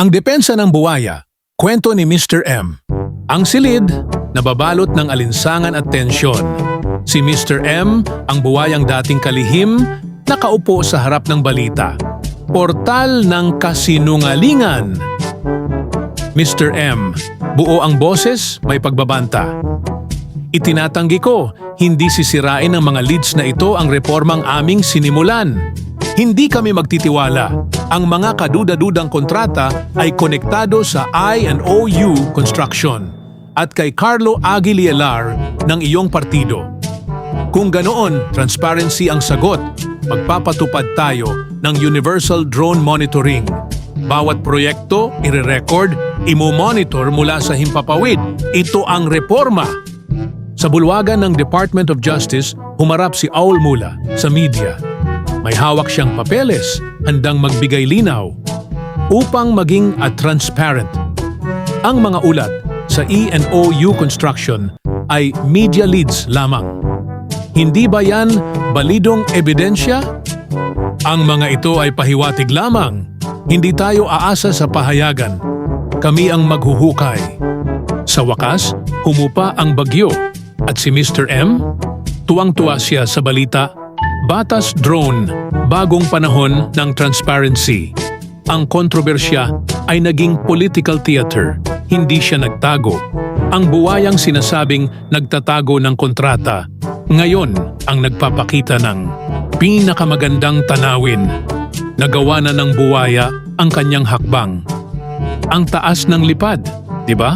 Ang depensa ng buwaya, kwento ni Mr. M. Ang silid, nababalot ng alinsangan at tensyon. Si Mr. M, ang buwayang dating kalihim, nakaupo sa harap ng balita. Portal ng kasinungalingan. Mr. M, buo ang boses, may pagbabanta. Itinatanggi ko, hindi sisirain ng mga leads na ito ang reformang aming sinimulan. Hindi kami magtitiwala. Ang mga kaduda-dudang kontrata ay konektado sa I&OU Construction at kay Carlo Aguilar ng iyong partido. Kung ganoon, transparency ang sagot, magpapatupad tayo ng Universal Drone Monitoring. Bawat proyekto, ire-record, imo-monitor mula sa himpapawid. Ito ang reforma sa bulwagan ng Department of Justice, humarap si Aul Mula sa media. May hawak siyang papeles, handang magbigay linaw upang maging at transparent. Ang mga ulat sa E&OU Construction ay media leads lamang. Hindi ba yan balidong ebidensya? Ang mga ito ay pahiwatig lamang. Hindi tayo aasa sa pahayagan. Kami ang maghuhukay. Sa wakas, humupa ang bagyo at si Mr. M, tuwang-tuwa siya sa balita, Batas Drone, bagong panahon ng transparency. Ang kontrobersya ay naging political theater, hindi siya nagtago. Ang buwayang sinasabing nagtatago ng kontrata, ngayon ang nagpapakita ng pinakamagandang tanawin. Nagawa na ng buwaya ang kanyang hakbang. Ang taas ng lipad, di ba?